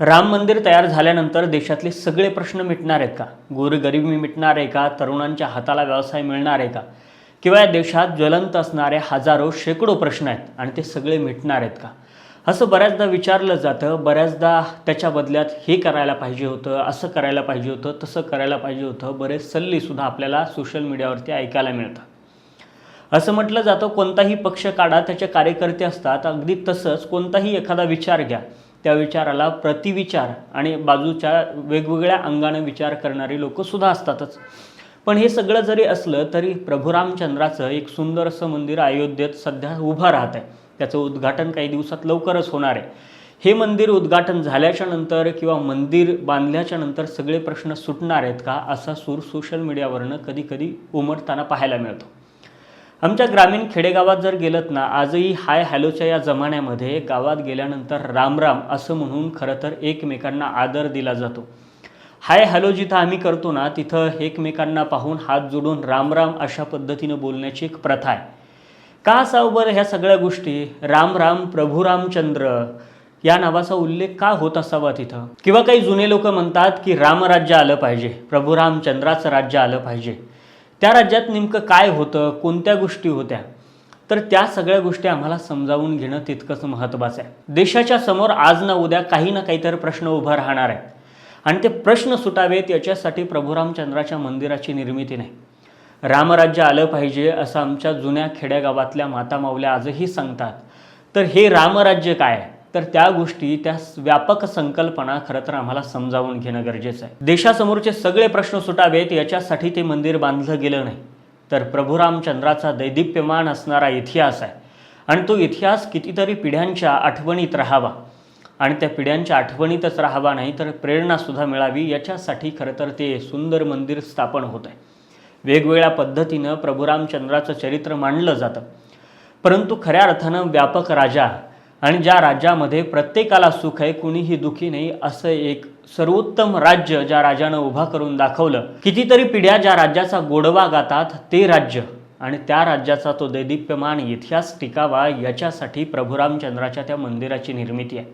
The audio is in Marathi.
राम मंदिर तयार झाल्यानंतर देशातले सगळे प्रश्न मिटणार आहेत का? गोरगरिबी मिटणार आहे का? तरुणांच्या हाताला व्यवसाय मिळणार आहे का? किंवा या देशात ज्वलंत असणारे हजारो शेकडो प्रश्न आहेत आणि ते सगळे मिटणार आहेत का? असं बऱ्याचदा विचारलं जातं बऱ्याचदा त्याच्या बदल्यात हे करायला पाहिजे होतं असं करायला पाहिजे होतं तसं करायला पाहिजे होतं बरेच सल्लेसुद्धा आपल्याला सोशल मीडियावरती ऐकायला मिळतात. असं म्हटलं जातं कोणताही पक्ष काढा त्याचे कार्यकर्ते असतात अगदी तसंच कोणताही एखादा विचार घ्या. त्या विचाराला प्रतिविचार आणि बाजूच्या वेगवेगळ्या अंगाने विचार करणारी लोकंसुद्धा असतातच. पण हे सगळं जरी असलं तरी प्रभू रामचंद्राचं एक सुंदर असं मंदिर अयोध्येत सध्या उभं राहत आहे. त्याचं उद्घाटन काही दिवसात लवकरच होणार आहे. हे मंदिर उद्घाटन झाल्याच्यानंतर किंवा मंदिर बांधल्याच्या नंतर सगळे प्रश्न सुटणार आहेत का असा सूर सोशल मीडियावरनं कधी कधी उमटताना पाहायला मिळतो. आमच्या ग्रामीण खेडेगावात जर गेलत ना आजही हाय हॅलोच्या या जमान्यामध्ये गावात गेल्यानंतर राम राम असं म्हणून खरं तर एकमेकांना आदर दिला जातो. हाय हॅलो जिथं आम्ही करतो ना तिथं एकमेकांना पाहून हात जोडून राम राम अशा पद्धतीनं बोलण्याची एक प्रथा आहे. का असावं बरं ह्या सगळ्या गोष्टी? राम राम प्रभू रामचंद्र या नावाचा उल्लेख का होत असावा तिथं? किंवा काही जुने लोक म्हणतात की रामराज्य आलं पाहिजे प्रभू रामचंद्राचं राज्य आलं पाहिजे. त्या राज्यात नेमकं काय होतं कोणत्या गोष्टी होत्या? तर त्या सगळ्या गोष्टी आम्हाला समजावून घेणं तितकंच महत्त्वाचं आहे. देशाच्या समोर आज ना उद्या काही ना काहीतरी प्रश्न उभा राहणार आहेत आणि ते प्रश्न सुटावेत याच्यासाठी प्रभुरामचंद्राच्या मंदिराची निर्मिती नाही. रामराज्य आलं पाहिजे असं आमच्या जुन्या खेड्यागावातल्या माता मावल्या आजही सांगतात. तर हे रामराज्य काय आहे? तर त्या गोष्टी त्या व्यापक संकल्पना खरं तर आम्हाला समजावून घेणं गरजेचं आहे. देशासमोरचे सगळे प्रश्न सुटावेत याच्यासाठी ते मंदिर बांधलं गेलं नाही. तर प्रभुरामचंद्राचा दैदिप्यमान असणारा इतिहास आहे. आणि तो इतिहास कितीतरी पिढ्यांच्या आठवणीत राहावा. आणि त्या पिढ्यांच्या आठवणीतच राहावा नाही तर प्रेरणासुद्धा मिळावी याच्यासाठी खरं तर ते सुंदर मंदिर स्थापन होत आहे. वेगवेगळ्या पद्धतीनं प्रभुरामचंद्राचं चरित्र मांडलं जातं. परंतु खऱ्या अर्थानं व्यापक राजा आणि ज्या राज्यामध्ये प्रत्येकाला सुख आहे कुणीही दुःखी नाही असं एक सर्वोत्तम राज्य ज्या राजानं उभा करून दाखवलं. कितीतरी पिढ्या ज्या राज्याचा गोडवा गातात ते राज्य. आणि त्या राज्याचा तो दैदिप्यमान इतिहास टिकावा याच्यासाठी प्रभुरामचंद्राच्या त्या मंदिराची निर्मिती आहे.